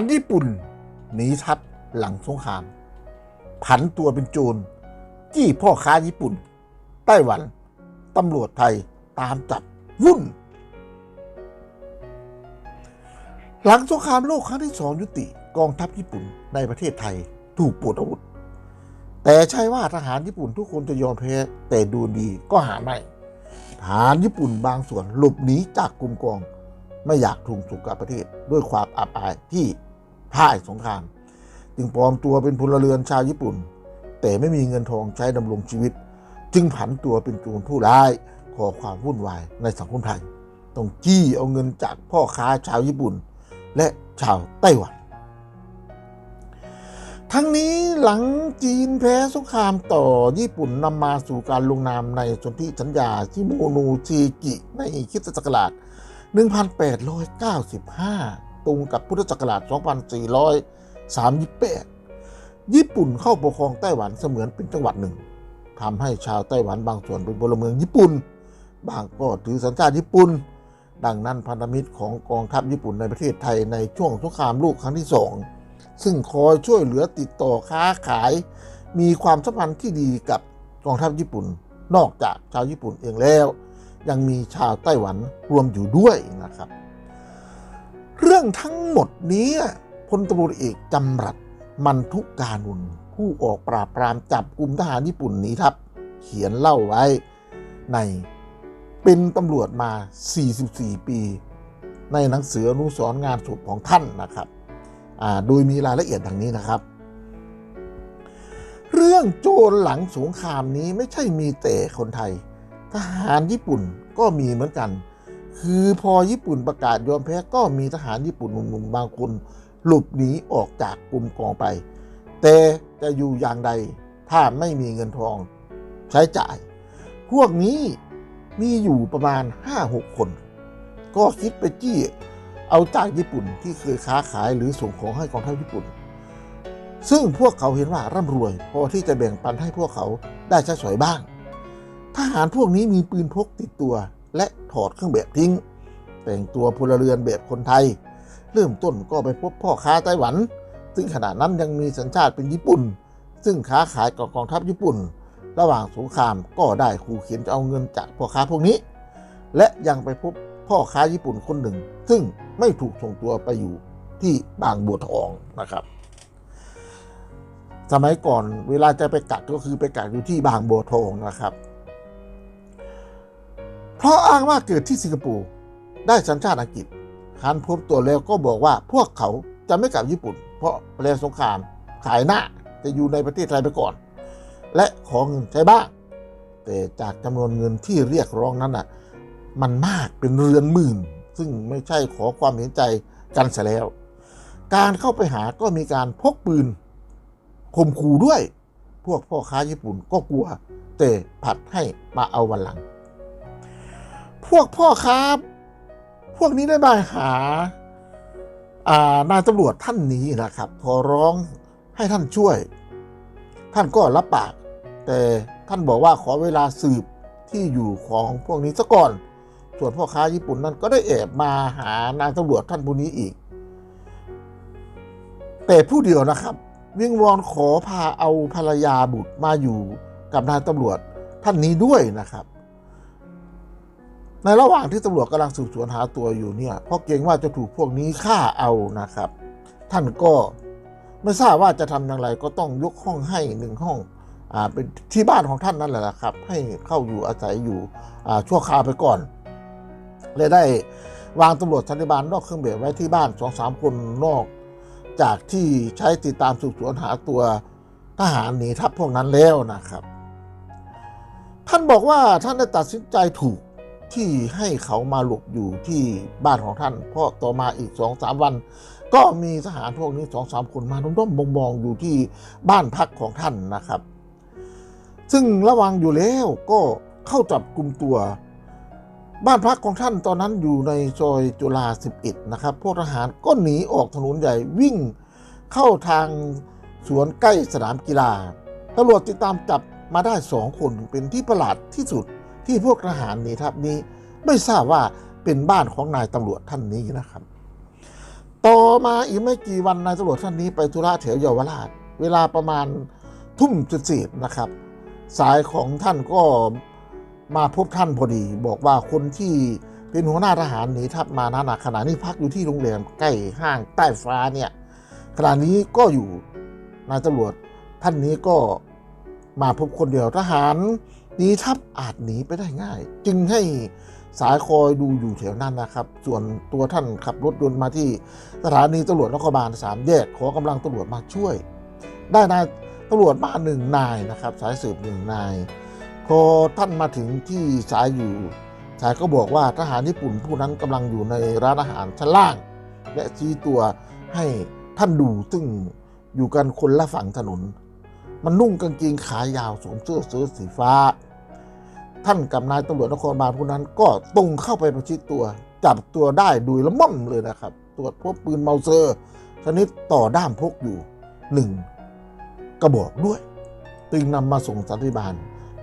ารญี่ปุ่น หนีทัพหลังสงคราม ผันตัวเป็นโจรจี้พ่อค้าญี่ปุ่น ไต้หวัน ตำรวจไทยตามจับวุ่น หลังสงครามโลกครั้งที่สองยุติกองทัพญี่ปุ่นในประเทศไทยถูกปลดอาวุธ แต่ใช่ว่าทหารญี่ปุ่นทุกคนจะยอมแพ้แต่ดูดีก็หาไม่ทหารญี่ปุ่นบางส่วนหลบหนีจากกลุ่มกอง ไม่อยากถูกถูกกับประเทศด้วยความอับอายที่ พ่ายสงคราม จึงปลอมตัวเป็นพลเรือนชาวญี่ปุ่น แต่ไม่มีเงินทองใช้ดำรงชีวิต จึงผันตัวเป็นโจรผู้ร้ายก่อความวุ่นวายในสังคมไทยต้องจี้เอาเงินจากพ่อค้าชาวญี่ปุ่น และชาวไต้หวันทั้งนี้หลังจีนแพ้สงครามต่อญี่ปุ่นนำมาสู่การลงนามในสนธิสัญญาชิโมโนชิกิในคิสตศักราช 1895 ตรงกับพุทธศักราช 2438 ญี่ปุ่นเข้าปกครองไต้หวันเสมือนเป็นจังหวัดหนึ่งทำให้ชาวไต้หวันบางส่วนเป็นพลเมืองญี่ปุ่น บางก็ถือสัญชาติญี่ปุ่น ดังนั้นพันธมิตรของกองทัพญี่ปุ่นในประเทศไทยในช่วงสงครามโลกครั้งที่สองซึ่งคอยช่วยเหลือติดต่อค้าขาย มีความสัมพันธ์ที่ดีกับกองทัพญี่ปุ่น นอกจากชาวญี่ปุ่นเองแล้ว ยังมีชาวไต้หวันรวมอยู่ด้วยนะครับ เรื่องทั้งหมดนี้พลตำรวจเอกจำรัดมันทุกการุณผู้ออกปราบปรามจับกลุ่มทหารญี่ปุ่นหนีทัพเขียนเล่าไว้ในเป็นตำรวจมา 44 ปี ในหนังสืออนุสรณ์งานศพของท่านนะครับ โดยมีรายละเอียดดังนี้นะครับ เรื่องโจรหลังสงครามนี้ไม่ใช่มีแต่คนไทย ทหารญี่ปุ่นก็มีเหมือนกัน คือพอญี่ปุ่นประกาศยอมแพ้ก็มีทหารญี่ปุ่นหนุ่มๆบางคนหลบหนีออกจากกลุ่มกองไป แต่จะอยู่อย่างใดถ้าไม่มีเงินทองใช้จ่าย พวกนี้มีอยู่ประมาณ 5-6 คน ก็คิดไปจี้เอาจากญี่ปุ่นที่เคยค้าขายหรือส่งของให้กองทัพญี่ปุ่น ซึ่งพวกเขาเห็นว่าร่ำรวย พอที่จะแบ่งปันให้พวกเขาได้ใช้สอยบ้าง ทหารพวกนี้มีปืนพกติดตัว และถอดเครื่องแบบทิ้ง แต่งตัวพลเรือนแบบคนไทย เริ่มต้นก็ไปพบพ่อค้าไต้หวัน ซึ่งขณะนั้นยังมีสัญชาติเป็นญี่ปุ่น ซึ่งค้าขายกับกองทัพญี่ปุ่น ระหว่างสงครามก็ได้ขู่เข็นจะเอาเงินจากพ่อค้าพวกนี้ และยังไปพบพ่อค้าญี่ปุ่นคนหนึ่ง ซึ่งไม่ถูกส่งตัวไปอยู่ที่บางบัวทองนะครับ สมัยก่อนเวลาจะไปกักก็คือไปกักอยู่ที่บางบัวทองนะครับ เพราะอ้างว่าเกิดที่สิงคโปร์ได้สัญชาติอังกฤษคันพบตัวแล้วก็บอกว่าพวกเขาจะไม่กลับญี่ปุ่น เพราะแปลสงครามขายหน้าจะอยู่ในประเทศไทยไปก่อน และขอเงินใช้บ้าง แต่จากจำนวนเงินที่เรียกร้องนั้นอะมันมากเป็นเรือนหมื่น ซึ่งไม่ใช่ขอความเห็นใจกันเสียแล้ว การเข้าไปหาก็มีการพกปืนข่มขู่ด้วย พวกพ่อค้าญี่ปุ่นก็กลัว แต่ผัดให้มาเอาวันหลัง พวกพ่อค้าพวกนี้ได้มาหาอ่านายตำรวจท่านนี้นะครับ ขอร้องให้ท่านช่วย ท่านก็รับปาก แต่ท่านบอกว่าขอเวลาสืบที่อยู่ของพวกนี้ซะก่อน ส่วนพ่อค้าญี่ปุ่นนั้นก็ได้แอบมาหานายตำรวจท่านผู้นี้อีก แต่ผู้เดียวนะครับ วิงวอนขอพาเอาภรรยาบุตรมาอยู่กับนายตำรวจท่านนี้ด้วยนะครับ ในระหว่างที่ตำรวจกำลังสืบสวนหาตัวอยู่เนี่ยเพราะเกรงว่าจะถูกพวกนี้ฆ่าเอานะครับ ท่านก็ไม่ทราบว่าจะทำอย่างไรก็ต้องยกห้องให้หนึ่งห้องอ่าเป็นที่บ้านของท่านนั่นแหละครับ ให้เข้าอยู่อาศัยอยู่อ่าชั่วคราวไปก่อนเลยได้วางตำรวจสันติบาลนอกเครื่องแบบไว้ที่บ้านสองสามคนนอก จากที่ใช้ติดตามสืบสวนหาตัวทหารหนีทัพพวกนั้นแล้วนะครับ ท่านบอกว่าท่านได้ตัดสินใจถูก ที่ให้เขามาหลบอยู่ที่บ้านของท่าน เพราะต่อมาอีกสองสามวัน ก็มีทหารพวกนี้สองสามคนมาด้อมๆมองๆอยู่ที่บ้านพักของท่านนะครับ ซึ่งระวังอยู่แล้วก็เข้าจับกลุ่มตัว บ้านพักของท่านตอนนั้นอยู่ในซอยจุฬา11 นะครับ พวกทหารก็หนีออกถนนใหญ่วิ่งเข้าทางสวนใกล้สนามกีฬาตำรวจติดตามจับมาได้สองคนเป็นที่ประหลาดที่สุด ที่พวกทหารหนีทัพนี้ ไม่ทราบว่าเป็นบ้านของนายตำรวจท่านนี้นะครับ ต่อมาอีกไม่กี่วันนายตำรวจท่านนี้ไปธุระแถวเยาวราช เวลาประมาณทุ่มเศษๆนะครับ สายของท่านก็มาพบท่านพอดี บอกว่าคนที่เป็นหัวหน้าทหารหนีทัพมานานาขณะนี้พักอยู่ที่โรงแรมใกล้ห้างใต้ฟ้าเนี่ยขณะนี้ก็อยู่นายตำรวจท่านนี้ก็มาพบคนเดียวทหาร หนีทัพอาจหนีไปได้ง่าย จึงให้สายคอยดูอยู่แถวนั้นนะครับ ส่วนตัวท่านขับรถยนต์มาที่สถานีตำรวจนครบาลสามแยกขอกำลังตำรวจมาช่วย ได้นายตำรวจมาหนึ่งนายนะครับ สายสืบหนึ่งนายพอท่านมาถึงที่สายอยู่ สายก็บอกว่าทหารญี่ปุ่นผู้นั้นกำลังอยู่ในร้านอาหารชั้นล่าง และชี้ตัวให้ท่านดูซึ่งอยู่กันคนละฝั่งถนน มันนุ่งกางเกงขายาวสวมเสื้อเสื้อสีฟ้า ท่านกับนายตำรวจนครบาลผู้นั้น ก็ตรงเข้าไปประชิดตัว จับตัวได้โดยละม่อมเลยนะครับ ตรวจพบปืนเมาเซอร์ ชนิดต่อด้ามพกอยู่หนึ่งกระบอกด้วย จึงนำมาส่งสันติบาล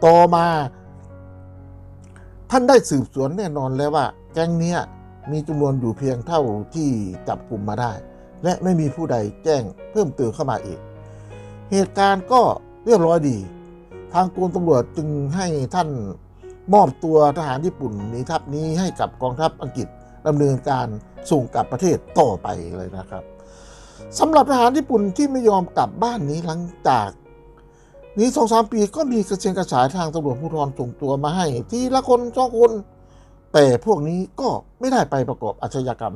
ต่อมา ท่านได้สืบสวนแน่นอนแล้วว่า แก๊งเนี้ยมีจำนวนอยู่เพียงเท่าที่จับกลุ่มมาได้ และไม่มีผู้ใดแจ้งเพิ่มเติมเข้ามาอีก เหตุการณ์ก็เรียบร้อยดี ทางกรมตำรวจจึงให้ท่าน มอบตัวทหารญี่ปุ่นหนีทัพนี้ให้กับกองทัพอังกฤษดำเนินการส่งกลับประเทศต่อไปเลยนะครับสำหรับทหารญี่ปุ่นที่ไม่ยอมกลับบ้านนี้หลังจากนี้สองสามปีก็มีกระเซียนกระสายทางตำรวจภูธรส่งตัวมาให้ ทีละคนสองคน แต่พวกนี้ก็ไม่ได้ไปประกอบอาชญากรรม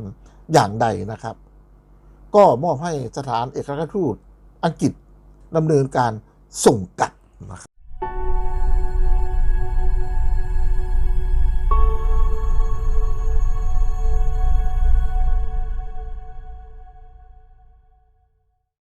อย่างใดนะครับ ก็มอบให้สถานเอกอัครราชทูตอังกฤษดำเนินการส่งกลับ